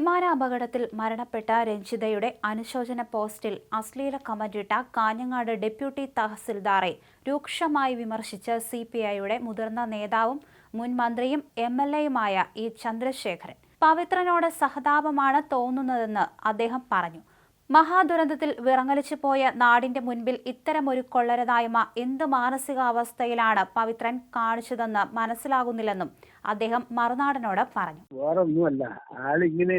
വിമാന അപകടത്തിൽ മരണപ്പെട്ട രഞ്ജിതയുടെ അനുശോചന പോസ്റ്റിൽ അശ്ലീല കമന്റിട്ട കാഞ്ഞങ്ങാട് ഡെപ്യൂട്ടി തഹസിൽദാറെ രൂക്ഷമായി വിമർശിച്ച സി പി ഐയുടെ മുതിർന്ന നേതാവും മുൻ മന്ത്രിയും എം എൽ എയുമായ ഇ ചന്ദ്രശേഖരൻ. പവിത്രനോട് സഹതാപമാണ് തോന്നുന്നതെന്ന് അദ്ദേഹം പറഞ്ഞു. മഹാദുരന്തത്തിൽ വിറങ്ങലിച്ചു പോയ നാടിന്റെ മുൻപിൽ ഇത്തരമൊരു കൊള്ളരതായ്മ എന്ത് മാനസികാവസ്ഥയിലാണ് പവിത്രൻ കാണിച്ചതെന്ന് മനസ്സിലാകുന്നില്ലെന്നും അദ്ദേഹം മറുനാടനോട് പറഞ്ഞു. വേറെ ഒന്നുമല്ല ആളിങ്ങനെ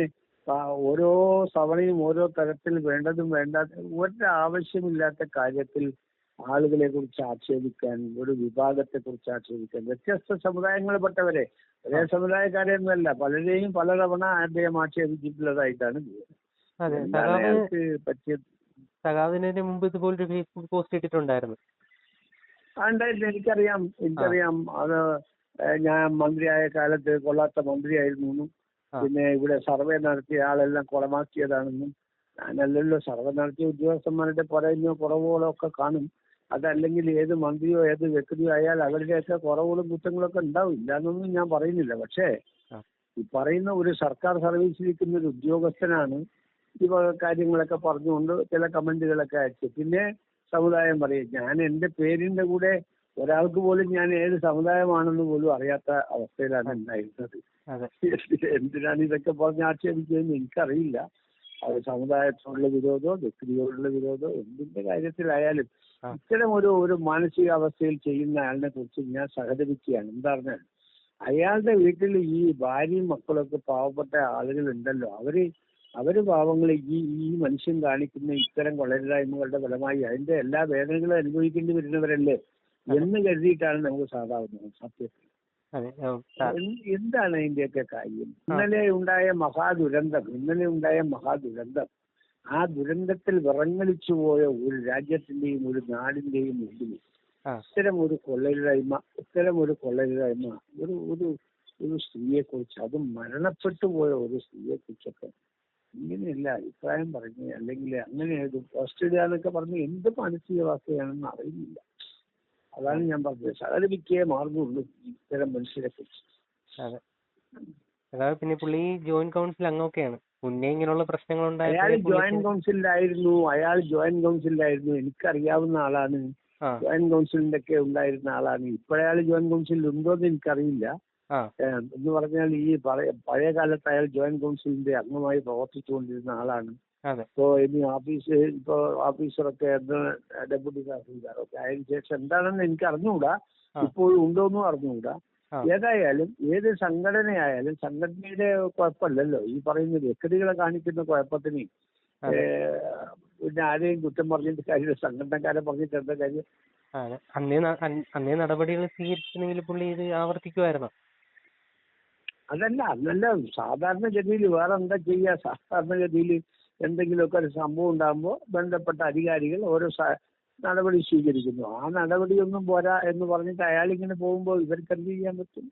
ഓരോ തവണയും ഓരോ തരത്തിൽ വേണ്ടതും വേണ്ടാത്ത ഒരാവശ്യമില്ലാത്ത കാര്യത്തിൽ ആളുകളെ കുറിച്ച് ആക്ഷേപിക്കാൻ ഒരു വിഭാഗത്തെ കുറിച്ച് ആക്ഷേപിക്കാൻ വ്യത്യസ്ത സമുദായങ്ങളിൽപ്പെട്ടവരെ ഒരേ സമുദായക്കാരെയൊന്നുമല്ല. പലരെയും പലതവണ അദ്ദേഹം ആക്ഷേപിച്ചിട്ടുള്ളതായിട്ടാണ്. അതെ സഖാവ് സഖാവിന് മുമ്പ് ഇതുപോലൊരു ഫേസ്ബുക്ക് പോസ്റ്റ് ഇട്ടിട്ടുണ്ടായിരുന്നു. ഉണ്ടായിരുന്നു. എനിക്കറിയാം എനിക്കറിയാം. അത് ഞാൻ മന്ത്രിയായ കാലത്ത് കൊള്ളാത്ത മന്ത്രിയായിരുന്നു എന്നും പിന്നെ ഇവിടെ സർവേ നടത്തിയ ആളെല്ലാം കുളമാക്കിയതാണെന്നും ഞാനല്ലല്ലോ സർവേ നടത്തിയ ഉദ്യോഗസ്ഥന്മാരുടെ പറയുന്ന കുറവുകളോ ഒക്കെ കാണും. അതല്ലെങ്കിൽ ഏത് മന്ത്രിയോ ഏത് വ്യക്തിയോ ആയാൽ അവരുടെയൊക്കെ കുറവുകളും കുറ്റങ്ങളും ഒക്കെ ഉണ്ടാവും. ഇല്ലാന്നൊന്നും ഞാൻ പറയുന്നില്ല. പക്ഷേ ഈ പറയുന്ന ഒരു സർക്കാർ സർവീസിലിരിക്കുന്ന ഒരു ഉദ്യോഗസ്ഥനാണ് ഈ വക കാര്യങ്ങളൊക്കെ പറഞ്ഞുകൊണ്ട് ചില കമന്റുകളൊക്കെ അയച്ചു. പിന്നെ സമുദായം പറയും ഞാൻ എന്റെ പേരിന്റെ കൂടെ ഒരാൾക്ക് പോലും ഞാൻ ഏത് സമുദായമാണെന്ന് പോലും അറിയാത്ത അവസ്ഥയിലാണ് ഉണ്ടായിരുന്നത്. എന്തിനാണ് ഇതൊക്കെ പറഞ്ഞ് ആക്ഷേപിച്ചതെന്ന് എനിക്കറിയില്ല. അത് സമുദായത്തോടുള്ള വിരോധമോ വ്യക്തിയോടുള്ള വിരോധമോ എന്തിന്റെ കാര്യത്തിലായാലും. ഇത്തരം ഒരു ഒരു മാനസികാവസ്ഥയിൽ ചെയ്യുന്ന ആളിനെ കുറിച്ച് ഞാൻ സഹതപിക്കുകയാണ് എന്താ പറഞ്ഞാൽ അയാളുടെ വീട്ടിൽ ഈ ഭാര്യയും മക്കളൊക്കെ പാവപ്പെട്ട ആളുകൾ ഉണ്ടല്ലോ അവർ അവർ പാവങ്ങൾ ഈ ഈ മനുഷ്യൻ കാണിക്കുന്ന ഇത്തരം കൊള്ളരുതായ്മകളുടെ ഫലമായി അതിന്റെ എല്ലാ വേദനകളും അനുഭവിക്കേണ്ടി വരുന്നവരല്ലേ എന്ന് കരുതിയിട്ടാണ് നമുക്ക് സാധാവുന്നത് സത്യത്തിൽ എന്താണ് അതിന്റെയൊക്കെ കാര്യം? ഇന്നലെ ഉണ്ടായ മഹാദുരന്തം ഇന്നലെ ഉണ്ടായ മഹാദുരന്തം ആ ദുരന്തത്തിൽ വിറങ്ങലിച്ചു പോയ ഒരു രാജ്യത്തിന്റെയും ഒരു നാടിന്റെയും ആ. ഇത്തരം ഒരു കൊള്ളരുതായ്മ ഇത്തരം ഒരു കൊള്ളരുതായ്മ ഒരു ഒരു ഒരു സ്ത്രീയെ കുറിച്ച് അതും മരണപ്പെട്ടു പോയ ഒരു സ്ത്രീയെ കുറിച്ചൊക്കെ ഇങ്ങനെയല്ല അഭിപ്രായം പറഞ്ഞു അല്ലെങ്കിൽ അങ്ങനെ പോസ്റ്റ് ഇടുക എന്നൊക്കെ പറഞ്ഞ് എന്ത് മാനസികാവസ്ഥയാണെന്ന് അറിയില്ല. അതാണ് ഞാൻ പറഞ്ഞത്. സഹകരിക്കേ മാർഗമുള്ളൂ ഇത്തരം മനുഷ്യരെ കുറിച്ച്. അതായത് പിന്നെ പുള്ളി ജോയിന്റ് കൗൺസിൽ അംഗമൊക്കെയാണ് മുന്നേ ഇങ്ങനെയുള്ള പ്രശ്നങ്ങൾ അയാൾ ജോയിന്റ് കൗൺസിലായിരുന്നു അയാൾ ജോയിന്റ് കൗൺസിലായിരുന്നു എനിക്കറിയാവുന്ന ആളാണ്. ജോയിന്റ് കൗൺസിലിന്റെ ഒക്കെ ഉണ്ടായിരുന്ന ആളാണ്. ഇപ്പോഴയാൾ ജോയിന്റ് കൗൺസിലിൽ ഉണ്ടോ എന്ന് എനിക്കറിയില്ല. എന്ന് പറഞ്ഞാൽ ഈ പഴയ കാലത്ത് അയാൾ ജോയിന്റ് കൗൺസിലിന്റെ അംഗമായി പ്രവർത്തിച്ചുകൊണ്ടിരുന്ന ആളാണ്. ഇപ്പോ ഇനി ഓഫീസ് ഇപ്പോ ഓഫീസറൊക്കെ ഡെപ്യൂട്ടി തഹസിൽദാറൊക്കെ അതിന് ശേഷം എന്താണെന്ന് എനിക്ക് അറിഞ്ഞുകൂടാ. ഇപ്പോഴും ഉണ്ടോന്നും അറിഞ്ഞുകൂടാ. ഏതായാലും ഏത് സംഘടനയായാലും സംഘടനയുടെ കുഴപ്പമല്ലല്ലോ. ഈ പറയുന്ന വ്യക്തികളെ കാണിക്കുന്ന കുഴപ്പത്തിന്. പിന്നെ ആരെയും കുറ്റം പറഞ്ഞിട്ട് കാര്യമില്ല. സംഘടനക്കാരെ പറഞ്ഞിട്ട് എന്താ കാര്യം? അന്നേ നടപടികൾ സ്വീകരിച്ചിരുന്നെങ്കിൽ പുള്ളി ഇത് ആവർത്തിക്കുമായിരുന്നു. അതല്ല അതല്ല. സാധാരണഗതിയിൽ വേറെ എന്താ ചെയ്യുക സാധാരണഗതിയിൽ എന്തെങ്കിലുമൊക്കെ ഒരു സംഭവം ഉണ്ടാകുമ്പോൾ ബന്ധപ്പെട്ട അധികാരികൾ ഓരോ നടപടി സ്വീകരിക്കുന്നു. ആ നടപടിയൊന്നും പോരാ എന്ന് പറഞ്ഞിട്ട് അയാളിങ്ങനെ പോകുമ്പോൾ ഇവർക്ക് എന്ത് ചെയ്യാൻ പറ്റും?